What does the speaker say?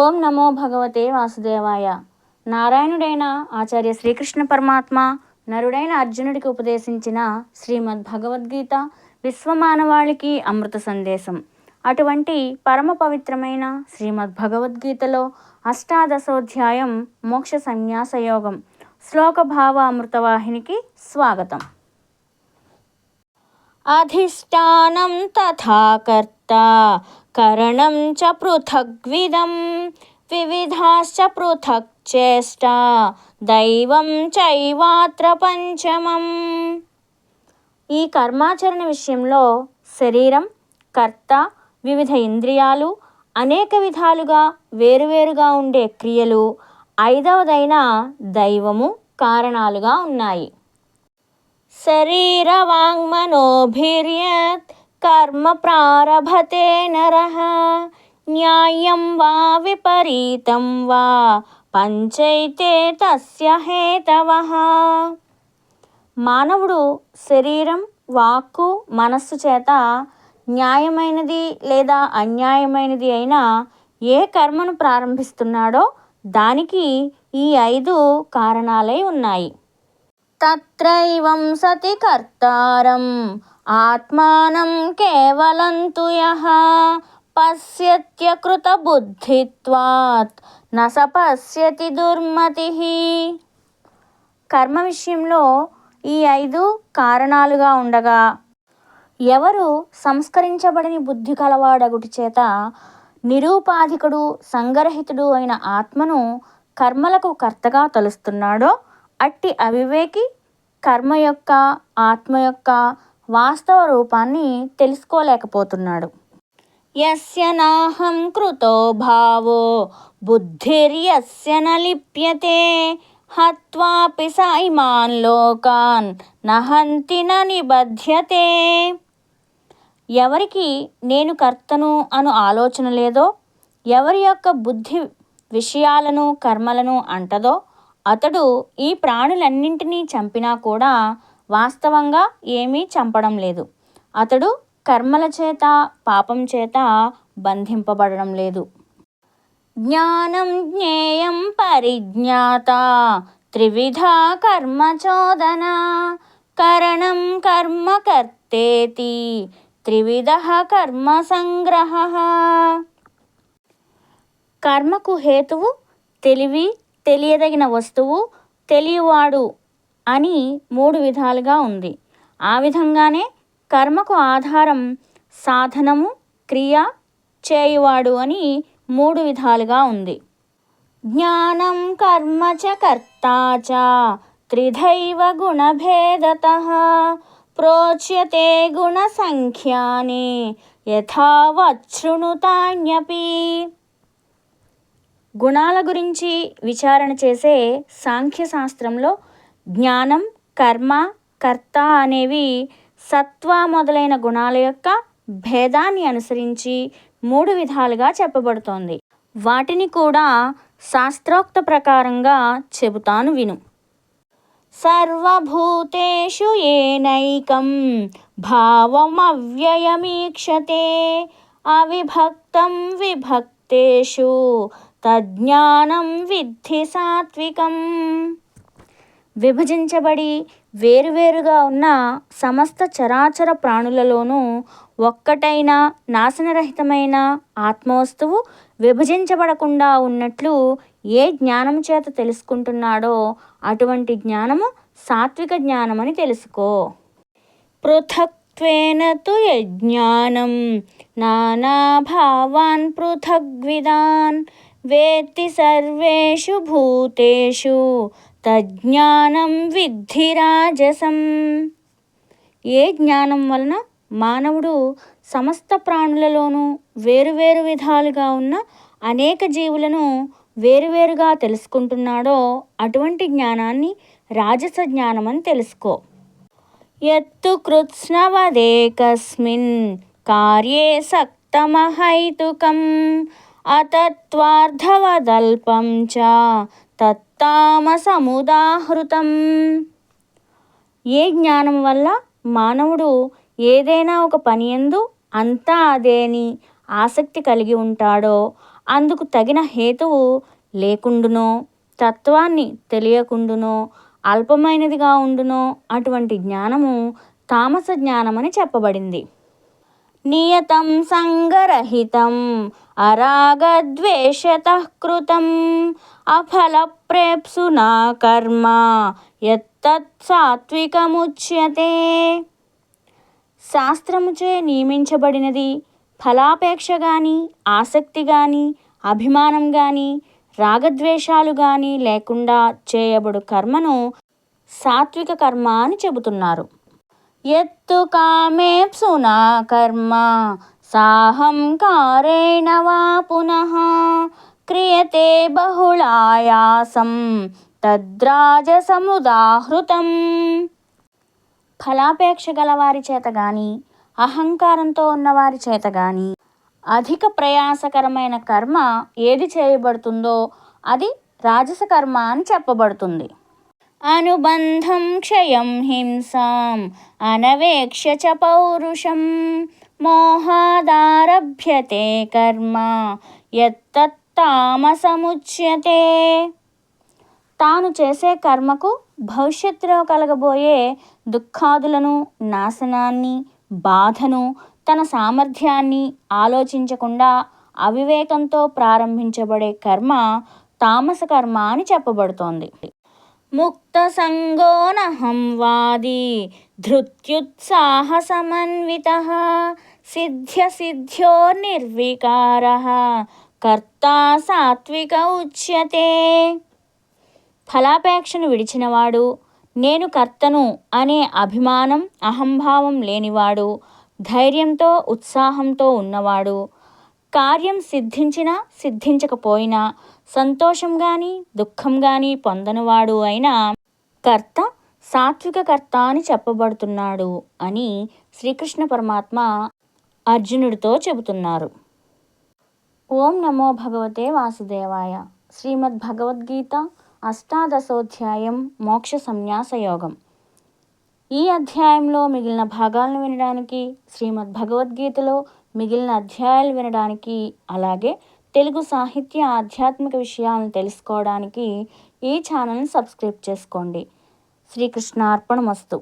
ఓం నమో భగవతే వాసుదేవాయ. నారాయణుడైన ఆచార్య శ్రీకృష్ణ పరమాత్మ నరుడైన అర్జునుడికి ఉపదేశించిన శ్రీమద్ భగవద్గీత విశ్వమానవాళికి అమృత సందేశం. అటువంటి పరమ పవిత్రమైన శ్రీమద్ భగవద్గీతలో అష్టాదశోధ్యాయం మోక్ష సన్యాస యోగం శ్లోక భావ అమృతవాహినికి స్వాగతం. అధిష్టానం తథా కర్త కరణం చ పృథగ్విధం వివిధాశ్చ పృథక్ చేష్ట దైవం చైవాత్ర పంచమం ఈ కర్మాచరణ విషయంలో శరీరం కర్త వివిధ ఇంద్రియాలు అనేక విధాలుగా వేరువేరుగా ఉండే క్రియలు ఐదవదైన దైవము కారణాలుగా ఉన్నాయి. శరీర వాంగ్మనోభిర్యత్ कर्म प्रारभते नरः న్యాయం వా విపరీతం వా పంచైతే తస్య హేతవః మానవుడు శరీరం వాక్కు మనస్సు చేత న్యాయమైనది లేదా అన్యాయమైనది అయిన ఏ కర్మను ప్రారంభిస్తున్నాడో దానికి ఈ ఐదు కారణాలై ఉన్నాయి తత్రైవం సతి కర్తారం ఆత్మానం కేవలంతు యః పశ్యత్యకృత బుద్ధిత్వాత్ న స పశ్యతి దుర్మతి. కర్మ విషయంలో ఈ ఐదు కారణాలుగా ఉండగా ఎవరు సంస్కరించబడని బుద్ధి కలవాడగుటి చేత నిరూపాధికుడు సంగరహితుడు అయిన ఆత్మను కర్మలకు కర్తగా తలుస్తున్నాడో అట్టి అవివేకి కర్మ యొక్క ఆత్మ యొక్క వాస్తవ రూపాన్ని తెలుసుకోలేకపోతున్నాడు. యస్య నాహం కృతో భావో బుద్ధిర్యస్య నలిప్యతే హత్వాపి స ఇమాన్ లోకాన్ నహంతి నిబధ్యతే. ఎవరికి నేను కర్తను అను ఆలోచన లేదో ఎవరి యొక్క బుద్ధి విషయాలను కర్మలను అంటదో అతడు ఈ ప్రాణులన్నింటినీ చంపినా కూడా వాస్తవంగా ఏమీ చంపడం లేదు. అతడు కర్మల చేత పాపం చేత బంధింపబడడం లేదు. జ్ఞానం జ్ఞేయం పరిజ్ఞాత త్రివిధ కర్మచోదన కరణం కర్మ కర్తేతి త్రివిధ కర్మ సంగ్రహ. కర్మకు హేతువు తెలివి తెలియదగిన వస్తువు తెలియవాడు అని మూడు విధాలుగా ఉంది. ఆ విధంగానే కర్మకు ఆధారం సాధనము క్రియ చేయువాడు అని మూడు విధాలుగా ఉంది. జ్ఞానం కర్మ చ కర్తా చ త్రిధైవ గుణభేదత ప్రోచ్యతే గుణసంఖ్యాని యథావచ్ఛృణుతాన్యపి. గుణాల గురించి విచారణ చేసే సాంఖ్యశాస్త్రంలో జ్ఞానం కర్మ కర్త అనేవి సత్వ మొదలైన గుణాల యొక్క భేదాన్ని అనుసరించి మూడు విధాలుగా చెప్పబడుతోంది. వాటిని కూడా శాస్త్రోక్త ప్రకారంగా చెబుతాను విను. సర్వభూతేషు ఏనైకం భావమవ్యయమీక్షతే అవిభక్తం విభక్తేషు తజ్ఞానం విద్ధి సాత్వికం. విభజించబడి వేరువేరుగా ఉన్న సమస్త చరాచర ప్రాణులలోనూ ఒక్కటైన నాశనరహితమైన ఆత్మవస్తువు విభజించబడకుండా ఉన్నట్లు ఏ జ్ఞానం చేత తెలుసుకుంటున్నాడో అటువంటి జ్ఞానము సాత్విక జ్ఞానమని తెలుసుకో. పృథక్త్వేన తు యజ్ఞానం నానాభావాన్ పృథగ్విదాన్ వేత్తి సర్వేషు భూతేషు తజ్ఞానం విద్ధి రాజసం. ఏ జ్ఞానం వలన మానవుడు సమస్త ప్రాణులలోనూ వేరువేరు విధాలుగా ఉన్న అనేక జీవులను వేరువేరుగా తెలుసుకుంటున్నాడో అటువంటి జ్ఞానాన్ని రాజస జ్ఞానం అని తెలుసుకో. ఎత్తు కృత్స్నవదేకస్మిన్ కార్యే సక్తమహైతుకం. అతత్వార్థవదల్పం చ తత్తామసముదాహృతం. ఏ జ్ఞానం వల్ల మానవుడు ఏదైనా ఒక పని ఎందు అంతా అదేని ఆసక్తి కలిగి ఉంటాడో అందుకు తగిన హేతువు లేకుండునో తత్వాన్ని తెలియకుండునో అల్పమైనదిగా ఉండునో అటువంటి జ్ఞానము తామస జ్ఞానమని చెప్పబడింది. నియతం సంగరహితం అరాగద్వేషత కృతం అఫలప్రేప్సునా కర్మ యత్తత్ సాత్వికముచ్యతే. శాస్త్రముచే నియమించబడినది ఫలాపేక్ష గాని ఆసక్తి గాని అభిమానం గాని రాగద్వేషాలు గాని లేకుండా చేయబడు కర్మను సాత్విక కర్మ అని చెబుతున్నారు. ఎత్తు కామేప్సునా కర్మ సాహంకారేణ వా పునః. క్రియతే బహుళాయాసం తద్రాజసముదాహృతం. ఫలాపేక్ష గలవారి చేత గాని అహంకారంతో ఉన్నవారి చేత గాని అధిక ప్రయాసకరమైన కర్మ ఏది చేయబడుతుందో అది రాజస కర్మ అని చెప్పబడుతుంది. అనుబంధం క్షయం హింసాం అనవేక్ష చ పౌరుషం మోహాదారభ్యతే కర్మ ఎత్తామసముచ్యతే తాను చేసే కర్మకు భవిష్యత్తులో కలగబోయే దుఃఖాదులను నాశనాన్ని బాధను తన సామర్థ్యాన్ని ఆలోచించకుండా అవివేకంతో ప్రారంభించబడే కర్మ తామస కర్మ అని చెప్పబడుతోంది. ముక్త సంగోనహం వాది ధృత్యుత్సాహ సమన్విత సిద్ధ్య సిద్ధ్యో నిర్వికార కర్తా సాత్విక ఉచ్యతే ఫలాపేక్షను విడిచినవాడు నేను కర్తను అనే అభిమానం అహంభావం లేనివాడు ధైర్యంతో ఉత్సాహంతో ఉన్నవాడు కార్యం సిద్ధించినా సిద్ధించకపోయినా సంతోషం కానీ దుఃఖం కానీ పొందనివాడు అయిన కర్త సాత్విక కర్త అని చెప్పబడుతున్నాడు అని శ్రీకృష్ణ పరమాత్మ అర్జునుడితో చెబుతున్నారు. ఓం నమో భగవతే వాసుదేవాయ. శ్రీమద్ భగవద్గీత అష్టాదశోధ్యాయం మోక్ష సన్యాస యోగం ఈ అధ్యాయంలో మిగిలిన భాగాలను వినడానికి శ్రీమద్ భగవద్గీతలో మిగిలిన అధ్యాయాలు వినడానికి అలాగే తెలుగు సాహిత్య ఆధ్యాత్మిక విషయాలను తెలుసుకోవడానికి ఈ ఛానల్ని సబ్స్క్రైబ్ చేసుకోండి. శ్రీకృష్ణ అర్పణమస్తు